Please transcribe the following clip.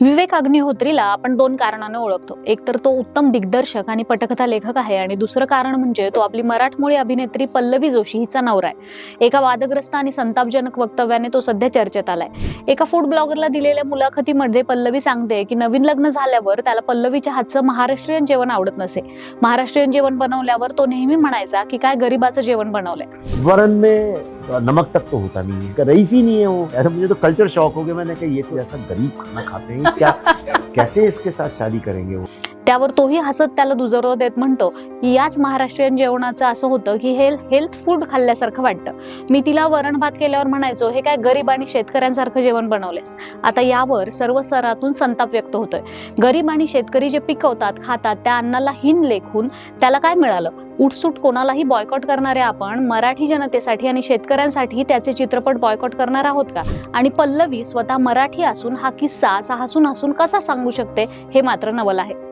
विवेक अग्निहोत्रीला आपण दोन कारणाने ओळखतो. एक तर तो उत्तम दिग्दर्शक आणि पटकथा लेखक आहे आणि दुसरं कारण म्हणजे तो आपली मराठमोळी अभिनेत्री पल्लवी जोशी हिचा नवरा आहे. एका वादग्रस्त आणि संतापजनक वक्तव्याने तो सध्या चर्चेत आलाय. एका फूड ब्लॉगरला दिलेल्या मुलाखतीमध्ये पल्लवी सांगते की नवीन लग्न झाल्यावर त्याला पल्लवीच्या हातचं महाराष्ट्रीयन जेवण आवडत नसे. महाराष्ट्रीयन जेवण बनवल्यावर तो नेहमी म्हणायचा की काय गरीबाचं जेवण बनवलंय? वरण में नमक तक तो होता नहीं है। रईस ही नहीं है वो। अरे मुझे तो कल्चर शॉक हो गया। मैंने कहा ये तो ऐसा गरीब खाना खाते हैं। क्या कैसे इसके साथ शादी करेंगे वो? त्यावर तोही हसत त्याला दुजोरा देत म्हणतो की याच महाराष्ट्रीयन जेवणाचं असं होतं की हे हेल्थ फूड खाल्ल्यासारखं वाटतं. मी तिला वरण भात केल्यावर म्हणायचो हे काय गरीब आणि शेतकऱ्यांसारखं जेवण बनवलेस? आता यावर सर्व स्तरातून संताप व्यक्त होतोय. गरीब आणि शेतकरी जे पिकवतात खातात त्या अन्नाला हिन लेखून त्याला काय मिळालं? उठसूट कोणालाही बॉयकॉट करणारे आपण मराठी जनतेसाठी आणि शेतकऱ्यांसाठी त्याचे चित्रपट बॉयकॉट करणार आहोत का? आणि पल्लवी स्वतः मराठी असून हा किस्सा असा हसून हसून कसा सांगू शकते हे मात्र नवल आहे.